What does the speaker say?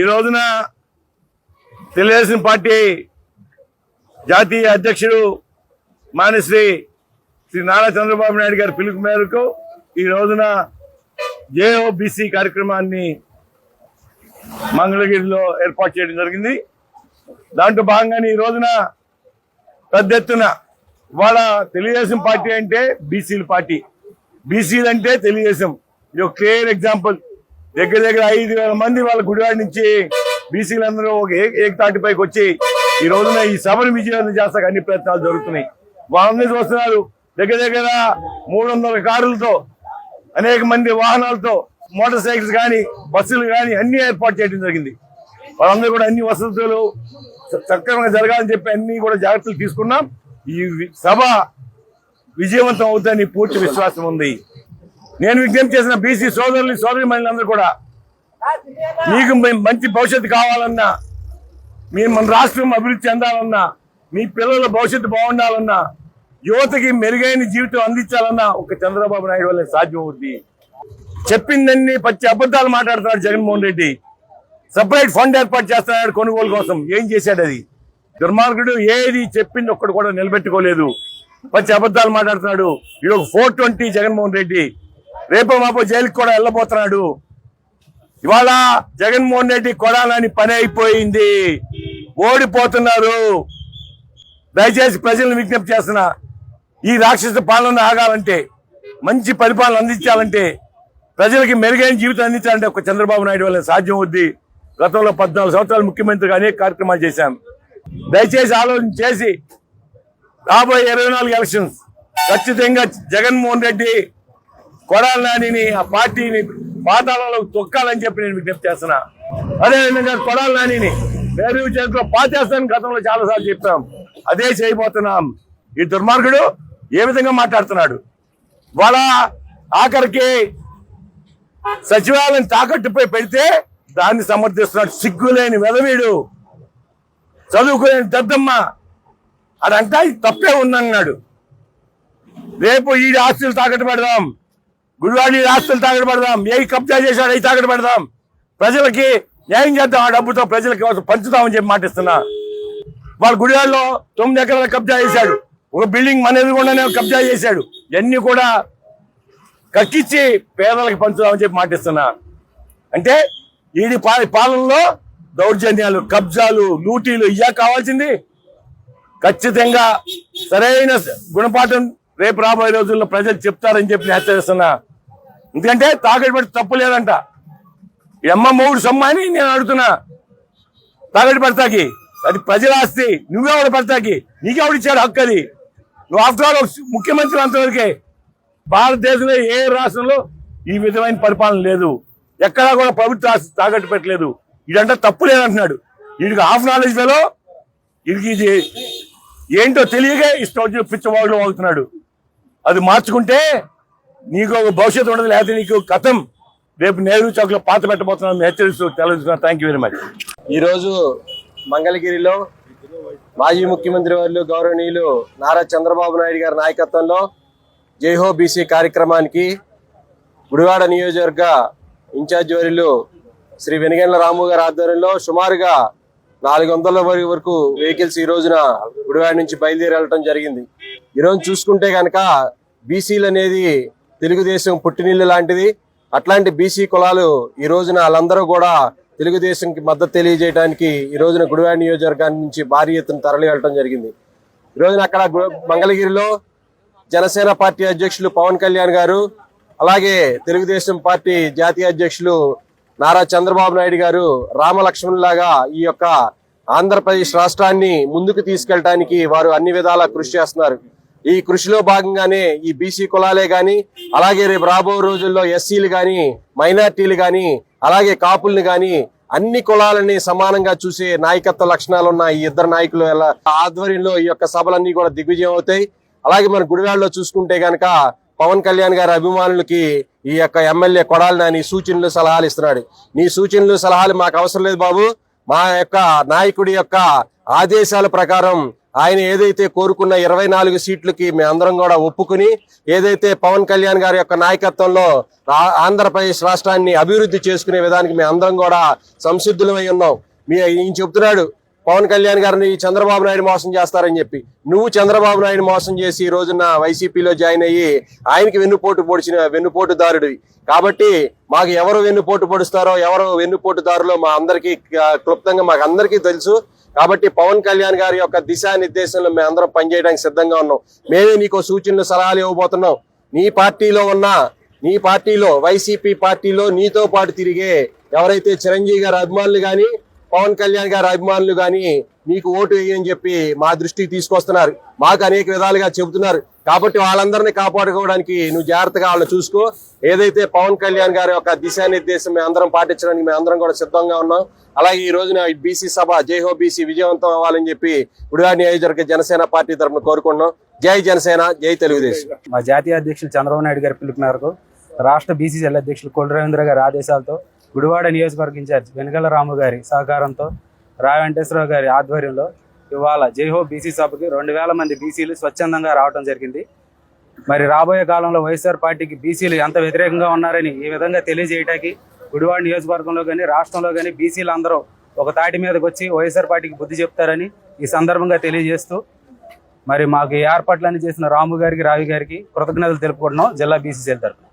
ఈ రోజున తెలుగుదేశం పార్టీ జాతీయ అధ్యక్షుడు మానశ్రీ శ్రీ నారా చంద్రబాబు నాయుడు గారి పిలుపు మేరకు ఈ రోజున జేఓబీసీ కార్యక్రమాన్ని మంగళగిరిలో ఏర్పాటు చేయడం జరిగింది. దాంట్లో భాగంగానే ఈ రోజున పెద్ద ఎత్తున ఇవాళ తెలుగుదేశం పార్టీ అంటే బీసీల పార్టీ. బీసీలు అంటే తెలుగుదేశం. ఇది ఒక క్లియర్ ఎగ్జాంపుల్. దగ్గర దగ్గర ఐదు వేల మంది వాళ్ళ గుడివాడ నుంచి బీసీలందరూ ఒక ఏ- ఏకతాటిపైకి వచ్చి ఈ రోజున ఈ సభను విజయవంతం చేస్తాక అన్ని ప్రయత్నాలు జరుగుతున్నాయి. వాళ్ళందరూ చూస్తున్నారు. దగ్గర దగ్గర మూడు వందల కారులతో అనేక మంది వాహనాలతో మోటార్ సైకిల్స్ కానీ బస్సులు కానీ అన్ని ఏర్పాటు చేయడం జరిగింది. వాళ్ళందరూ కూడా అన్ని వసతులు సక్రమంగా జరగాలని చెప్పి అన్ని కూడా జాగ్రత్తలు తీసుకున్నాం. ఈ సభ విజయవంతం అవుతుందని పూర్తి విశ్వాసం ఉంది. నేను విజ్ఞప్తి చేసిన బీసీ సోదరులు సోదరి మహిళలందరూ కూడా మీకు మంచి భవిష్యత్తు కావాలన్నా మీ మన రాష్ట్రం అభివృద్ధి చెందాలన్నా మీ పిల్లల భవిష్యత్తు బాగుండాలన్నా యువతకి మెరుగైన జీవితం అందించాలన్నా ఒక చంద్రబాబు నాయుడు వల్ల సాధ్యమవుతుంది చెప్పిందన్ని పచ్చి అబద్ధాలు మాట్లాడుతున్నాడు జగన్మోహన్ రెడ్డి. సపరేట్ ఫండ్ ఏర్పాటు చేస్తున్నాడు కొనుగోలు కోసం. ఏం చేశాడు అది? దుర్మార్గుడు ఏది చెప్పింది ఒక్కడు కూడా నిలబెట్టుకోలేదు. పచ్చి అబద్ధాలు మాట్లాడుతున్నాడు. ఇది ఒక ఫోర్ ట్వంటీ జగన్మోహన్ రెడ్డి. రేపు మాపో జైలుకి కూడా వెళ్ళబోతున్నాడు. ఇవాళ జగన్మోహన్ రెడ్డి కొడాలని పని అయిపోయింది. ఓడిపోతున్నారు. దయచేసి ప్రజలను విజ్ఞప్తి చేస్తున్నా. ఈ రాక్షస పాలన ఆగాలంటే మంచి పరిపాలన అందించాలంటే ప్రజలకి మెరుగైన జీవితం అందించాలంటే ఒక చంద్రబాబు నాయుడు వల్ల సాధ్యం అవుద్ది. గతంలో పద్నాలుగు సంవత్సరాలు ముఖ్యమంత్రిగా అనేక కార్యక్రమాలు చేశాం. దయచేసి ఆలోచన చేసి రాబోయే ఇరవై నాలుగు ఎలక్షన్స్ ఖచ్చితంగా జగన్మోహన్ రెడ్డి కొడాల నానిని ఆ పార్టీని పాతాళంలో తొక్కాలని చెప్పి నేను విజ్ఞప్తి చేస్తున్నా. అదేవిధంగా కొడాల నానిని వేరే చేతిలో పాతేస్తాను గతంలో చాలా సార్లు చెప్పాం. అదే చేయబోతున్నాం. ఈ దుర్మార్గుడు ఏ విధంగా మాట్లాడుతున్నాడు? వాళ్ళ ఆఖరికి సచివాలయం తాకట్టుపై పెడితే దాన్ని సమర్థిస్తున్నాడు. సిగ్గులేని వెదవీడు. చదువుకోలేని దద్దమ్మ. అదంతా తప్పే ఉందన్నాడు. రేపు ఈ ఆస్తులు తాకట్టు పెడదాం. గుడివాడి ఆస్తులు తాగడ పెడదాం. ఏ కబ్జా చేశాడు అవి తాగడ పెడదాం. ప్రజలకి న్యాయం చేద్దాం. ఆ డబ్బుతో ప్రజలకి పంచుతామని చెప్పి మాటిస్తున్నా. వాళ్ళ గుడివాడలో తొమ్మిది ఎకరాల కబ్జా చేశాడు. ఒక బిల్డింగ్ మన ఎదురుకుండానే కబ్జా చేశాడు. ఇవన్నీ కూడా కక్కిచ్చి పేదలకు పంచుదామని చెప్పి మాటిస్తున్నా. అంటే ఈడి పా- పాలనలో దౌర్జన్యాలు కబ్జాలు లూటీలు ఇయ్యా కావాల్సింది. ఖచ్చితంగా సరైన గుణపాఠం రేపు రాబోయే రోజుల్లో ప్రజలు చెప్తారని చెప్పి నేను హెచ్చరిస్తున్నా. ఎందుకంటే తాకట్టు పెడితే తప్పు లేదంట. ఎమ్మ మూడు సొమ్మ అని నేను అడుగుతున్నా. తాకట్టు పెడతాకి. అది ప్రజల ఆస్తి. నువ్వెవడు పెడతాకి. నీకెవడిచ్చాడు హక్కు అది. నువ్వు ఆఫ్టర్ ఆల్ ముఖ్యమంత్రి అంతవరకే. భారతదేశంలో ఏ రాష్ట్రంలో ఈ విధమైన పరిపాలన లేదు. ఎక్కడా కూడా ప్రభుత్వ ఆస్తి తాకట్టు పెట్టలేదు. ఇదంటే తప్పు లేదంటున్నాడు. వీడికి హాఫ్ నాలెడ్జ్ ఫెలో వీడికి ఇది ఏంటో తెలియక ఇష్టం వచ్చిన పిచ్చవాళ్ళు అవుతున్నాడు. అది మార్చుకుంటే నీకు ఒక భవిష్యత్తు ఉండదు లేకపోతే నీకు కథం. రేపు నెహ్రూ చౌక్లో పాత పెట్టబోతున్నాను హెచ్చరిస్తూ తెలుస్తున్నాను థ్యాంక్ యూ వెరీ మచ్ ఈరోజు మంగళగిరిలో మాజీ ముఖ్యమంత్రి వర్యులు గౌరవనీయులు నారా చంద్రబాబు నాయుడు గారి నాయకత్వంలో జైహో బీసీ కార్యక్రమానికి గుడివాడ నియోజకవర్గ ఇన్ఛార్జ్ వర్యులు శ్రీ వెనుగండ్ల రాము గారి ఆధ్వర్యంలో సుమారుగా నాలుగు వందల వరకు వరకు వెహికల్స్ ఈ రోజున గుడివాడ నుంచి బయలుదేరి వెళ్ళటం జరిగింది. ఈరోజు చూసుకుంటే కనుక బీసీలు అనేది తెలుగుదేశం పుట్టినిల్లు లాంటిది. అట్లాంటి బీసీ కులాలు ఈ రోజున వాళ్ళందరూ కూడా తెలుగుదేశంకి మద్దతు తెలియజేయడానికి ఈ రోజున గుడివాడ నియోజకవర్గాన్ని నుంచి భారీ ఎత్తున తరలి వెళ్ళడం జరిగింది. ఈ రోజున అక్కడ మంగళగిరిలో జనసేన పార్టీ అధ్యక్షులు పవన్ కళ్యాణ్ గారు అలాగే తెలుగుదేశం పార్టీ జాతీయ అధ్యక్షులు నారా చంద్రబాబు నాయుడు గారు రామలక్ష్మణులాగా ఈ యొక్క ఆంధ్రప్రదేశ్ రాష్ట్రాన్ని ముందుకు తీసుకెళ్ళడానికి వారు అన్ని విధాలా కృషి చేస్తున్నారు. ఈ కృషిలో భాగంగానే ఈ బీసీ కులాలే గాని అలాగే రేపు రాబో రోజుల్లో ఎస్సీలు గాని మైనార్టీలు గాని అలాగే కాపుల్ని గాని అన్ని కులాలని సమానంగా చూసే నాయకత్వ లక్షణాలు ఉన్న ఈ ఇద్దరు నాయకులు ఆధ్వర్యంలో ఈ యొక్క సభలన్నీ కూడా దిగ్విజయం అవుతాయి. అలాగే మన గుడివాడలో చూసుకుంటే గనక పవన్ కళ్యాణ్ గారి అభిమానులకి ఈ యొక్క ఎమ్మెల్యే కొడాలి నాని సూచనలు సలహాలు ఇస్తున్నాడు. నీ సూచనలు సలహాలు మాకు అవసరం లేదు బాబు. మా యొక్క నాయకుడి యొక్క ఆదేశాల ప్రకారం ఆయన ఏదైతే కోరుకున్న ఇరవై నాలుగు సీట్లకి మేమందరం కూడా ఒప్పుకుని ఏదైతే పవన్ కళ్యాణ్ గారి యొక్క నాయకత్వంలో ఆంధ్రప్రదేశ్ రాష్ట్రాన్ని అభివృద్ధి చేసుకునే విధానికి మేమందరం కూడా సంసిద్ధులమై ఉన్నాం. మీ ఈయన చెప్తున్నాడు పవన్ కళ్యాణ్ గారిని చంద్రబాబు నాయుడు మోసం చేస్తారని చెప్పి. నువ్వు చంద్రబాబు నాయుడు మోసం చేసి ఈ రోజున వైసీపీలో జాయిన్ అయ్యి ఆయనకి వెన్నుపోటు పొడిచిన వెన్నుపోటుదారుడు కాబట్టి మాకు ఎవరు వెన్నుపోటు పొడుస్తారో ఎవరు వెన్నుపోటుదారులో మా అందరికీ క్లుప్తంగా మాకు అందరికీ తెలుసు. కాబట్టి పవన్ కళ్యాణ్ గారి యొక్క దిశానిర్దేశంలో మేము అందరం పనిచేయడానికి సిద్ధంగా ఉన్నాం. మేమే నీకు సూచనలు సలహాలు ఇవ్వబోతున్నాం. నీ పార్టీలో ఉన్న నీ పార్టీలో వైసీపీ పార్టీలో నీతో పాటు తిరిగే ఎవరైతే చిరంజీవి గారి అభిమానులు కానీ పవన్ కళ్యాణ్ గారి అభిమానులు కానీ నీకు ఓటు వేయని చెప్పి మా దృష్టికి తీసుకొస్తున్నారు. మాకు అనేక విధాలుగా చెబుతున్నారు. కాబట్టి వాళ్ళందరినీ కాపాడుకోవడానికి నువ్వు జాగ్రత్తగా వాళ్ళని చూసుకో. ఏదైతే పవన్ కళ్యాణ్ గారి యొక్క దిశానిర్దేశం మేము అందరం పాటించడానికి మేము అందరం కూడా సిద్ధంగా ఉన్నాం. అలాగే ఈ రోజున బీసీ సభ జై హో బీసీ విజయవంతం అవ్వాలని చెప్పి గుడివాడ నియోజకవర్గ జనసేన పార్టీ తరఫున కోరుకుంటున్నాం. జై జనసేన జై తెలుగుదేశం. మా జాతీయ అధ్యక్షులు చంద్రబాబు నాయుడు గారి పిలుపు మేరకు రాష్ట్ర బీసీసీఎల్ అధ్యక్షులు కొల్లు రవీంద్ర గారి ఆదేశాలతో గుడివాడ నియోజకవర్గ ఇన్ఛార్జ్ వెనగల రాము గారి సహకారంతో రా వెంకటేశ్వరరావు గారి ఆధ్వర్యంలో ఇవాళ జైహో బీసీ సభకి రెండు వేల మంది బీసీలు స్వచ్ఛందంగా రావడం జరిగింది. మరి రాబోయే కాలంలో వైఎస్ఆర్ పార్టీకి బీసీలు ఎంత వ్యతిరేకంగా ఉన్నారని ఈ విధంగా తెలియజేయటానికి గుడివాడ నియోజకవర్గంలో కానీ రాష్ట్రంలో కానీ బీసీలు అందరూ ఒక తాటి మీదకి వచ్చి వైఎస్ఆర్ పార్టీకి బుద్ధి చెప్తారని ఈ సందర్భంగా తెలియజేస్తూ మరి మాకు ఏర్పాట్లన్నీ చేసిన రాము గారికి రావి గారికి కృతజ్ఞతలు తెలుపుకుంటున్నాం. జిల్లా బీసీసీఎల్ తరఫున.